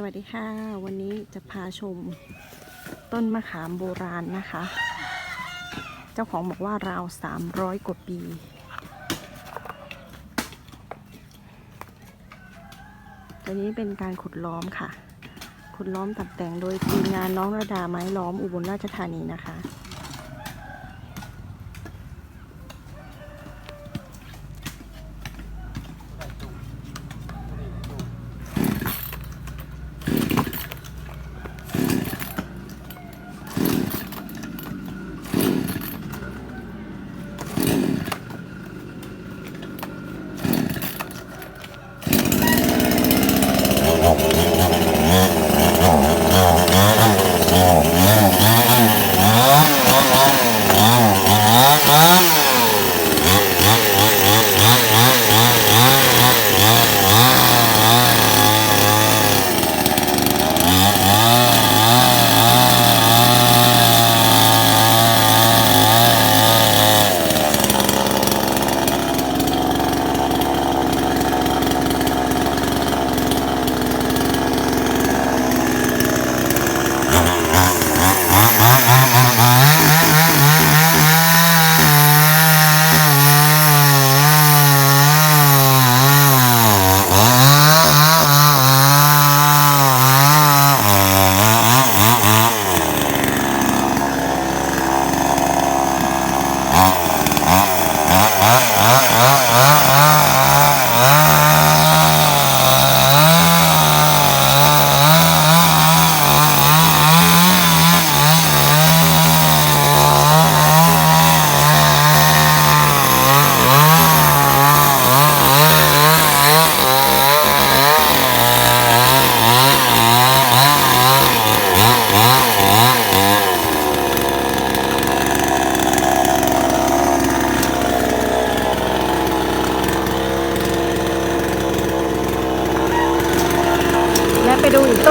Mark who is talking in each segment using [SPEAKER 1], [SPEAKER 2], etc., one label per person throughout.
[SPEAKER 1] สวัสดีค่ะ วันนี้จะพาชมต้นมะขามโบราณนะคะ เจ้าของบอกว่าราว 300 กว่าปี ตัวนี้เป็นการขุดล้อมค่ะ ขุดล้อมตัดแต่งโดยทีมงานน้องระดาไม้ล้อมอุบลราชธานีนะคะ แ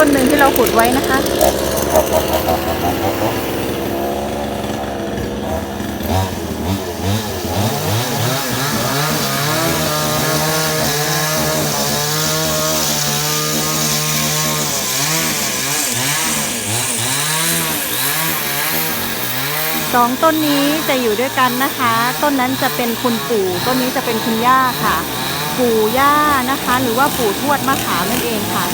[SPEAKER 1] ต้นหนึ่งที่เราขุดไว้นะคะ สองต้นนี้จะอยู่ด้วยกันนะคะ ต้นนั้นจะเป็นคุณปู่ ต้นนี้จะเป็นคุณย่าค่ะ ปู่ย่านะคะ หรือว่าปู่ทวดมะขามนั่นเองค่ะ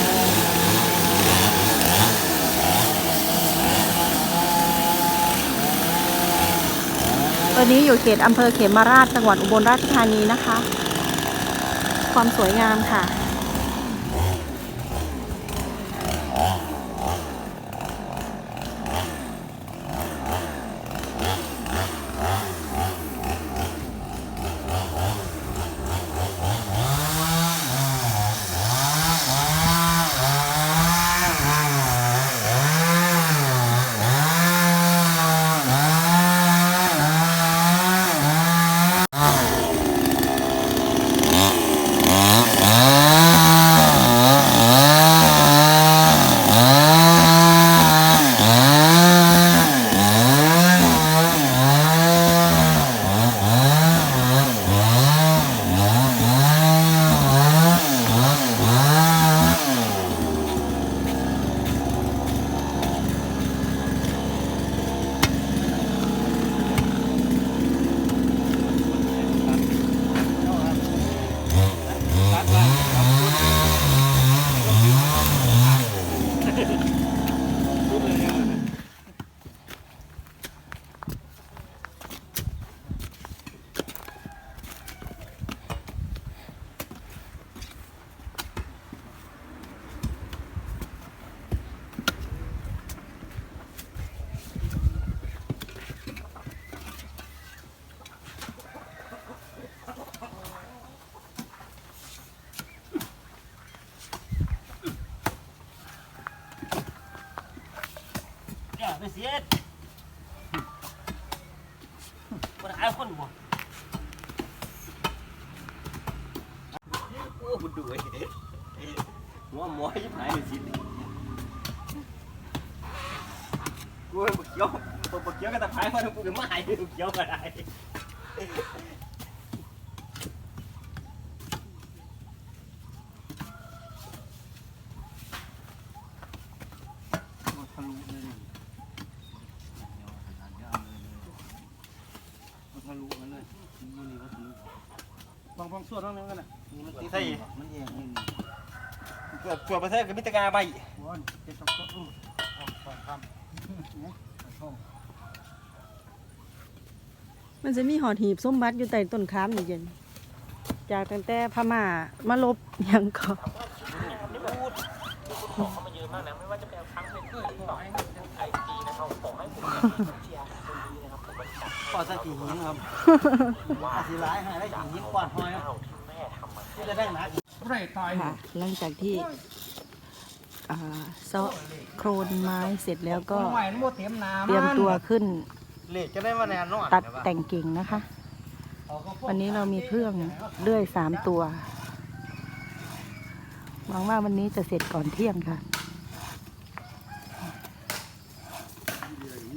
[SPEAKER 1] อนนี้อยู่เขตอำเภอเขมราชจังหวัดอุบลราชธานีนะคะ ความสวยงามค่ะ
[SPEAKER 2] อย่า ไปเสียดคนอายคนบ่โอ้บุดูไอ้หัวหมอยิ่งหายเลยสิกูบักเกี้ยวบักเกี้ยวก็ตะพายมากูก็มาหายบักเกี้ยวอะไร
[SPEAKER 3] บางส่วนนั่นกันน่ะ
[SPEAKER 2] มันติดใส่
[SPEAKER 3] มันเองนี่
[SPEAKER 2] เกือบเกือบไปใส่กับมิตรกาใบ
[SPEAKER 3] บอนเจ็ดสองตัวอือเอาสองคำ
[SPEAKER 1] มันจะมีหอดหีบส้มบัตอยู่ใต้ต้นค้ามนี่เย็น จากตั้งแต่พม่ามาลบหยังก็
[SPEAKER 3] ปอดใส่กี่หินครับอาศิร้ายหายได้กี่หินกวาดหอยที่จะได้หนักไรตาย
[SPEAKER 1] ค่ะหลังจากที่อ่าเซาะโครนไม้เสร็จแล้วก็
[SPEAKER 3] ใหม่มันโมเตรียมน้ำ
[SPEAKER 1] เตรียมตัวขึ้น
[SPEAKER 3] เหล็กจะได้มาแนนนอน
[SPEAKER 1] ตัดแต่งกิ่งนะคะ วันนี้เรามีเครื่องเลื่อยสามตัวหวังว่าวันนี้จะเสร็จก่อนเที่ยงค่ะ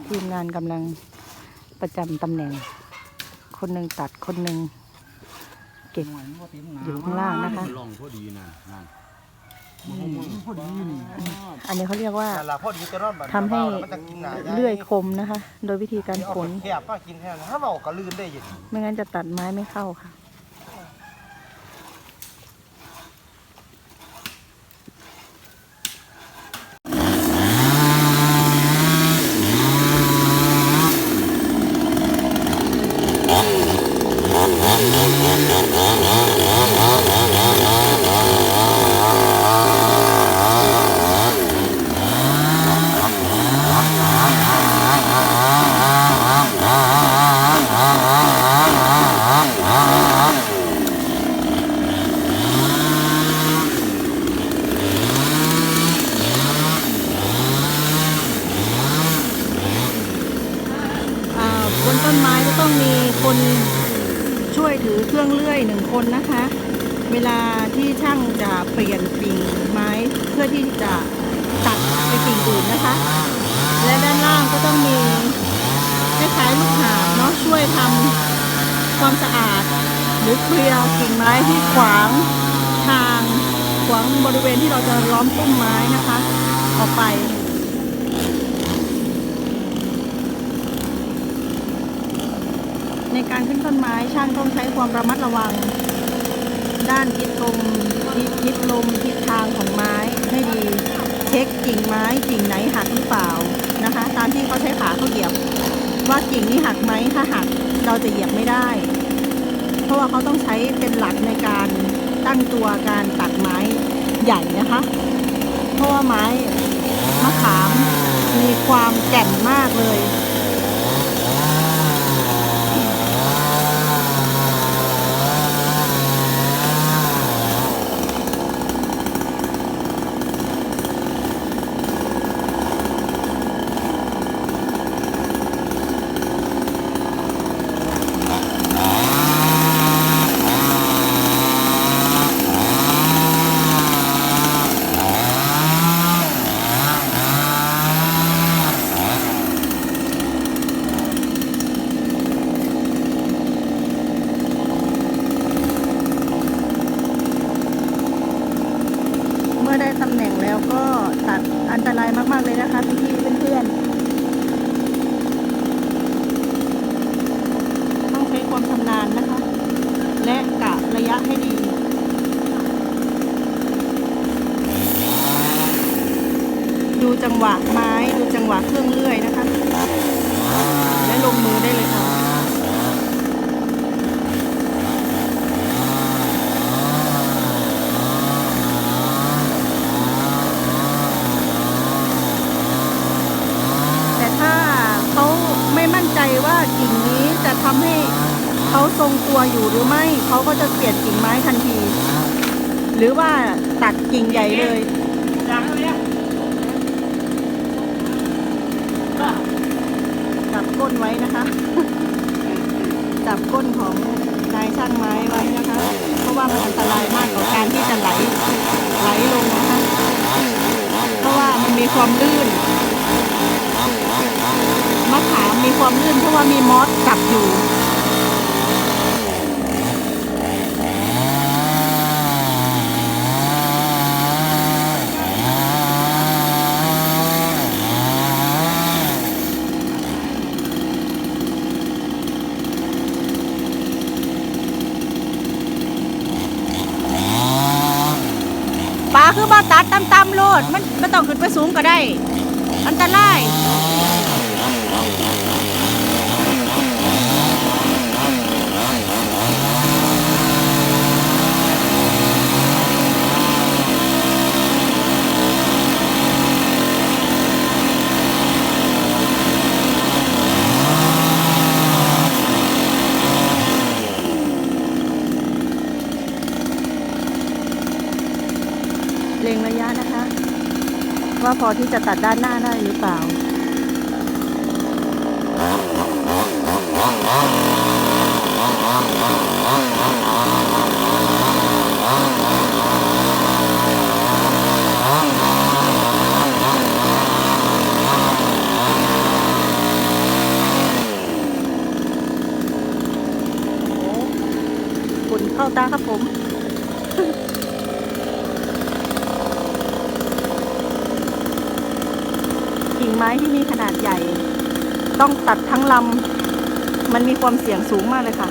[SPEAKER 1] ทีมงานกำลังประจำตำแหน่ง คนหนึ่งตัดคนหนึ่งเก็บอยู่ข้างล่างนะคะ
[SPEAKER 4] ลองพอดีนะนั่น
[SPEAKER 3] พอดีนี่
[SPEAKER 1] อันนี้เขาเรียกว่า
[SPEAKER 3] แต่ละพอดีจะนอนแบบ
[SPEAKER 1] ทำให้เลื่อยคมนะคะ โดยวิธีการขน
[SPEAKER 3] แคบมากินแค่ถ้าเบาก็ลื่นได้ยิน
[SPEAKER 1] ไม่งั้นจะตัดไม้ไม่เข้าค่ะ อ่าบนต้นไม้ก็ต้องมีคนช่วยถือเครื่องเลื่อยหนึ่งคนนะคะ เวลาที่ช่างจะเปลี่ยนกิ่งไม้เพื่อที่จะตัดไปกิ่งอื่นนะคะ และด้านล่างก็ต้องมีคล้ายๆลูกหาบเนาะช่วยทำความสะอาด ห รือเคลียร์กิ่งไม้ที่ขวางทางขวางบริเวณที่เราจะล้อมต้นไม้นะคะ ออกไปในการขึ้นต้นไม้ช่างต้องใช้ความระมัดระวัง ด้านทิศลมทิศทิศลมทิศทางของไม้ให้ดี เช็คกิ่งไม้กิ่งไหนหักหรือเปล่านะคะ ตามที่เขาใช้ขาเขาเหยียบ ว่ากิ่งนี้หักไหมถ้าหักเราจะเหยียบไม่ได้ เพราะว่าเขาต้องใช้เป็นหลักในการตั้งตัวการตัดไม้ใหญ่นะคะ เพราะว่าไม้มะขามมีความแก่นมากเลย เมื่อได้ตำแหน่งแล้วก็ตัดอันตรายมาก ๆ เลยนะคะพี่ๆเพื่อนๆ ต้องใช้ความชำนาญนะคะ และกะระยะให้ดี ดู จังหวะไม้ดูจังหวะเครื่องเลื่อยนะคะ และลงมือได้เลยค่ะแต่ถ้าเขาไม่มั่นใจว่ากิ่งนี้จะทำให้เขาทรงตัวอยู่หรือไม่เขาก็จะเปลี่ยนกิ่งไม้ทันที หรือว่าตัดกิ่งใหญ่เลย
[SPEAKER 2] อย่างนี้
[SPEAKER 1] จับก้นไว้นะคะ จับก้นของนายช่างไม้ไว้นะคะ เพราะว่ามันอันตรายมากต่อการที่จะไหลไหลลงนะคะ เพราะว่า มันมีความลื่น มะขามมีความลื่นเพราะว่ามีมอสจับอยู่ ตัดตามๆโลด มันไม่ต้องขึ้นไปสูงก็ได้ อันตราย เล็งระยะนะคะ ว่าพอที่จะตัดด้านหน้าได้หรือเปล่า ฝุ่นเข้าตาครับผม กิ่ง ไม้ที่มีขนาดใหญ่ ต้องตัดทั้งลำมันมีความเสี่ยงสูงมากเลยค่ะ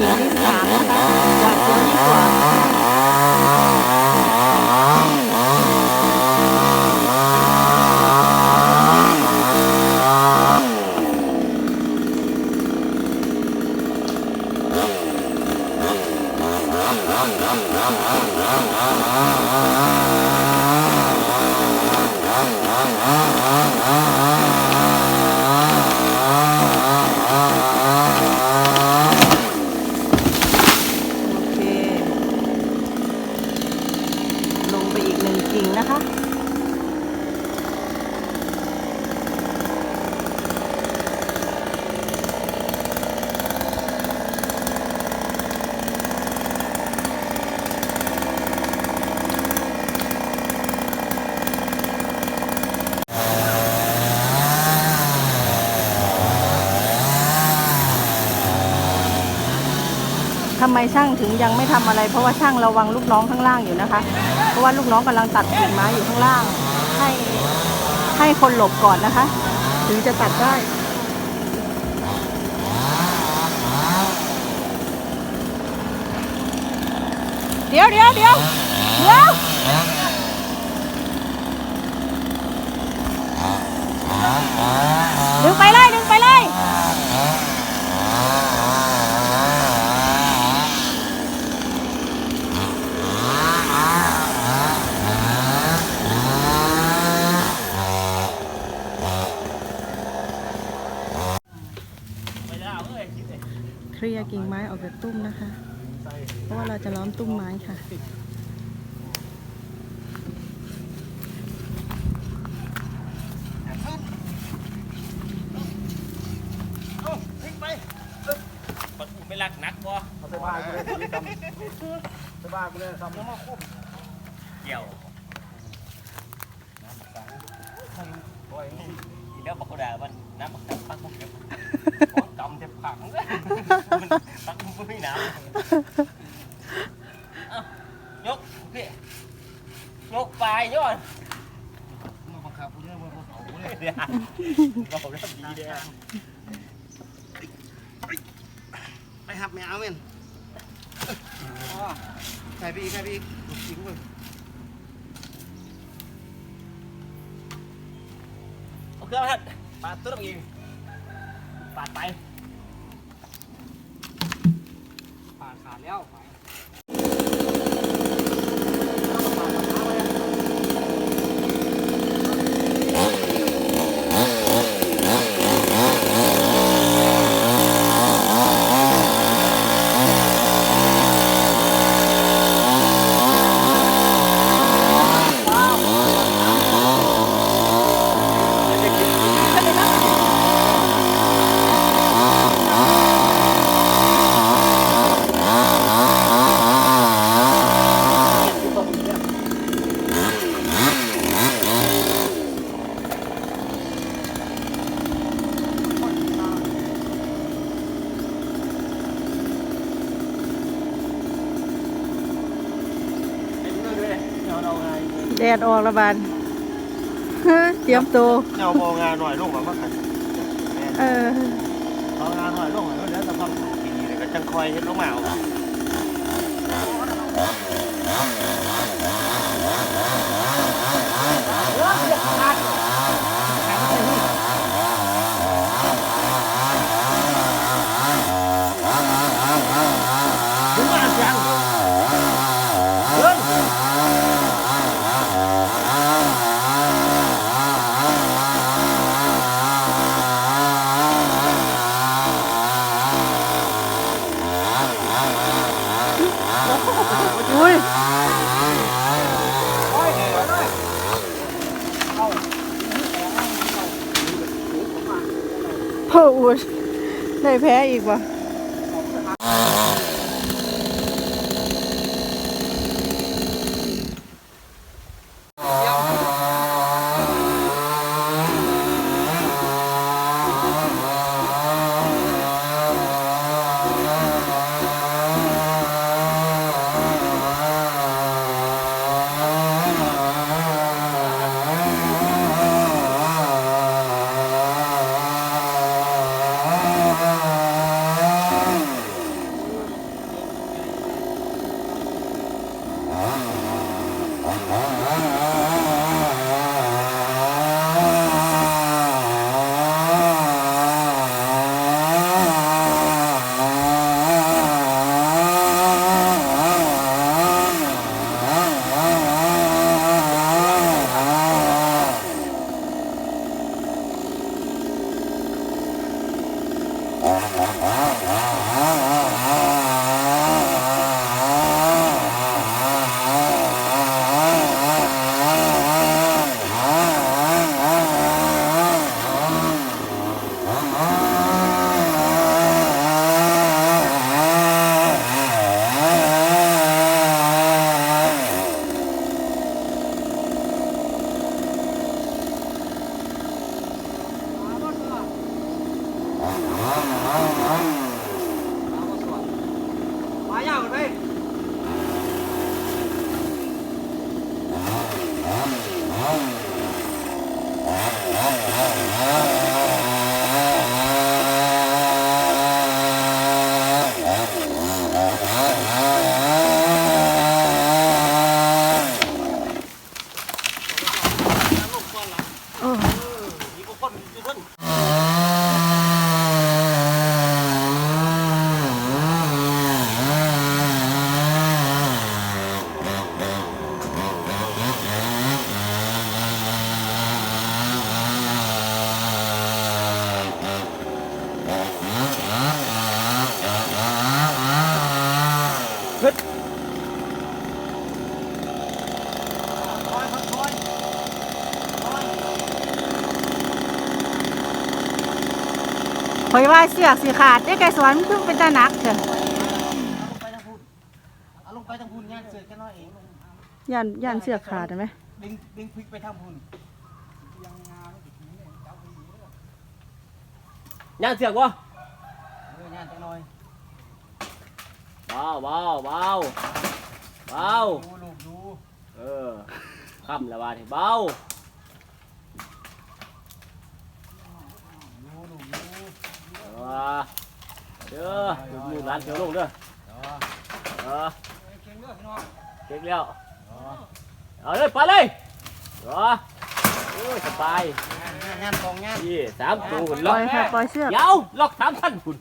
[SPEAKER 1] มากิ่งที่สามนะคะหวานเยอะยิ่งกว่า โอเค ลงไปอีกหนึ่งกิ่ง นะคะทำไมช่างถึงยังไม่ทำอะไร เพราะว่าช่างระวังลูกน้องข้างล่างอยู่นะคะ ราะว่าลูกน้องกำลังตัดกิ่งไม้อยู่ข้างล่าง ให้ให้คนหลบก่อนนะคะ ถึงจะตัดได้เดี๋ยวเดี๋ยวเดี๋ยวเดี๋ยวดึงไปเลยดึงไปเลย เคลียร์กิ่ง ไม้ออกจากตุ้มนะคะ เพราะว่าเราจะล้อมตุ้มไม้ค่ะ
[SPEAKER 2] มันไม่รักนักบ่
[SPEAKER 3] สบายกูเลยชีวิตทำส บากูเลยทำมันคุ้ม
[SPEAKER 2] เกี่ยวอีแล้วบอกเขาด่ามันน้ำมันตักปักมุกเก็บของกำเจ็บผังมันปักมุกไม่หนาวเอ้ายกพี่ยกไปยยอด
[SPEAKER 3] มึงบังคับกูเนี่ยมึงเขากูเนี่ย
[SPEAKER 2] เดี๋ยวบอกแล้วดีเด้อ
[SPEAKER 3] ไปหับแมวเม่น ใส่ไปอีกใส่ไปอีกจริงเว้ย
[SPEAKER 2] โอเคครับปาดตัวอีกปาดไป
[SPEAKER 3] ปาดขาดแล้วไป
[SPEAKER 1] แดดออกระบาดเตรียมตัว
[SPEAKER 3] เจ้าโมงานหน่อยลงมาบ้างกัน
[SPEAKER 1] เออ
[SPEAKER 3] เอางานหน่อยลงหน่อยเดี๋ยวจะทำปีนี้ก็จังคอยเห็นลงมาเอา ถึงมาเสียงเดิน
[SPEAKER 1] อุ้ย ได้แพ้อีกว 아, 아, 아. เสือกสิขาดได้ไก่สวนเพิ่งเป็นตาหนักเถอะ
[SPEAKER 3] เอาลงไปทางพุ่นเอาลงไปทางพุ่นงานเสือกกันหน่อยเอง
[SPEAKER 1] ย่านย่านเสือกขาดเห็นไหม
[SPEAKER 3] ดึงดึงพลิกไปทางพุ่น
[SPEAKER 2] ย่างเสือกวะ
[SPEAKER 3] เอองานจังหน่อย
[SPEAKER 2] เบาเบาเบาเบา
[SPEAKER 3] ดูลูกดู
[SPEAKER 2] เออค่ำแล้วว่าที่เบา
[SPEAKER 3] ดูลูกดู
[SPEAKER 2] เออเด้อลูกลูกหลานเสือลงเด้อ
[SPEAKER 3] เออ
[SPEAKER 2] เออ
[SPEAKER 3] เก่งเด้อพี่น้อง
[SPEAKER 2] เก่งแล้ว
[SPEAKER 3] เออ
[SPEAKER 2] เอาเลยไปเลยเหรอโอ้ยสบาย
[SPEAKER 3] งานงานงานกองงาน
[SPEAKER 2] นี่สามตัวหุ่น
[SPEAKER 1] ป
[SPEAKER 2] ล็
[SPEAKER 1] ล่
[SPEAKER 2] อ
[SPEAKER 1] อกยค่ะปล่อยเสือก
[SPEAKER 2] ยาวล็อกสามพันหุ่น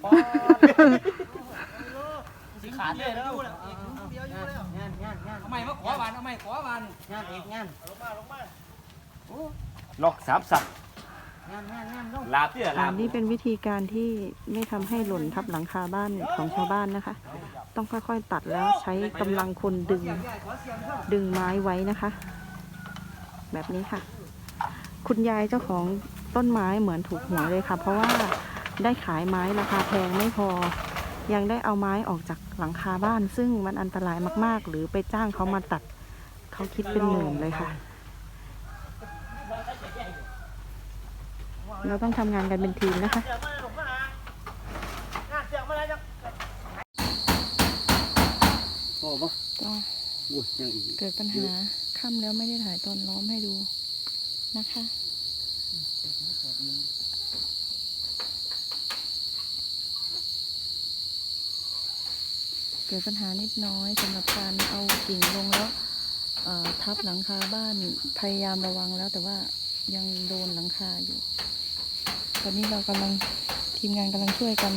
[SPEAKER 3] สิขาดเลยแล้วงานงานงาน
[SPEAKER 4] เอาไม่มาขอวันเอาไม่ขอวัน
[SPEAKER 3] งานเอกงานลงมาลงมา
[SPEAKER 2] ล็อกสามสัตว์
[SPEAKER 3] ลง
[SPEAKER 2] ลาบเนี่ย
[SPEAKER 1] อ่า
[SPEAKER 2] ลาบ
[SPEAKER 1] นี่เป็นวิธีการที่ไม่ทำให้หล่นทับหลังคาบ้านของชาวบ้านนะคะ ต้องค่อยๆตัดแล้วใช้กำลังคนดึง ดึงไม้ไว้นะคะ แบบนี้ค่ะ คุณยายเจ้าของต้นไม้เหมือนถูกหวยเลยค่ะ เพราะว่าได้ขายไม้ราคาแพงไม่พอ ยังได้เอาไม้ออกจากหลังคาบ้าน ซึ่งมันอันตรายมากๆ หรือไปจ้างเขามาตัด เขาคิดเป็นหมื่นเลยค่ะ เราต้องทำงานกันเป็นทีมนะคะ
[SPEAKER 3] เสือกมาลงมาหางานเสือกมาอะไรจัง
[SPEAKER 2] โอ้บ่
[SPEAKER 1] ก็
[SPEAKER 2] อุ้ยยังอีก
[SPEAKER 1] เกิดปัญหาค่ำแล้วไม่ได้ถ่ายตอนล้อมให้ดูนะคะเกิดปัญหานิดน้อยสำหรับการเอากิ่งลงแล้วเอ่อทับหลังคาบ้านพยายามระวังแล้วแต่ว่ายังโดนหลังคาอยู่ ตอนนี้เรากำลังทีมงานกำลังช่วยกัน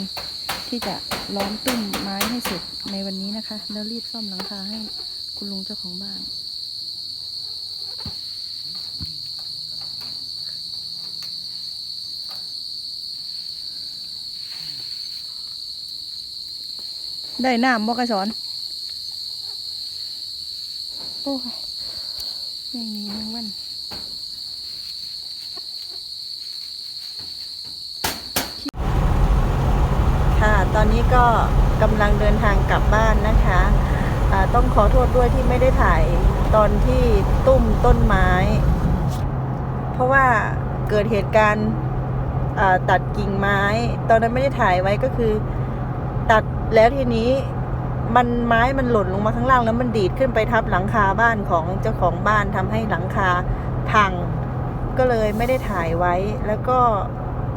[SPEAKER 1] ที่จะล้อมตุ้มไม้ให้เสร็จในวันนี้นะคะ แล้วรีบซ่อมหลังคาให้คุณลุงเจ้าของบ้านได้น้ำบ่กระสอน โอ้ยไม่มีแมงวัน ค่ะ ตอนนี้ ก็กำลังเดินทางกลับบ้านนะคะะต้องขอโทษด้วยที่ไม่ได้ถ่ายตอนที่ตุ้มต้นไม้ เพราะว่าเกิดเหตุการณ์ตัดกิ่งไม้ ตอนนั้นไม่ได้ถ่ายไว้ก็คือ ตัดแล้วทีนี้มันไม้มันหล่นลงมาข้างล่างแล้วมันดีดขึ้นไปทับหลังคาบ้านของเจ้าของบ้านทำให้หลังคาพัง ก็เลยไม่ได้ถ่ายไว้แล้วก็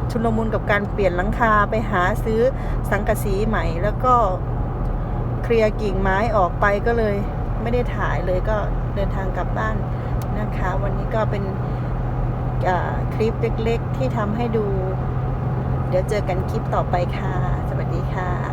[SPEAKER 1] ชุลมุนกับการเปลี่ยนหลังคาไปหาซื้อสังกะสีใหม่ แล้วก็เคลียร์กิ่งไม้ออกไปก็เลยไม่ได้ถ่ายเลยก็เดินทางกลับบ้านนะคะ วันนี้ก็เป็นคลิปเล็กๆที่ทำให้ดู เดี๋ยวเจอกันคลิปต่อไปค่ะ สวัสดีค่ะ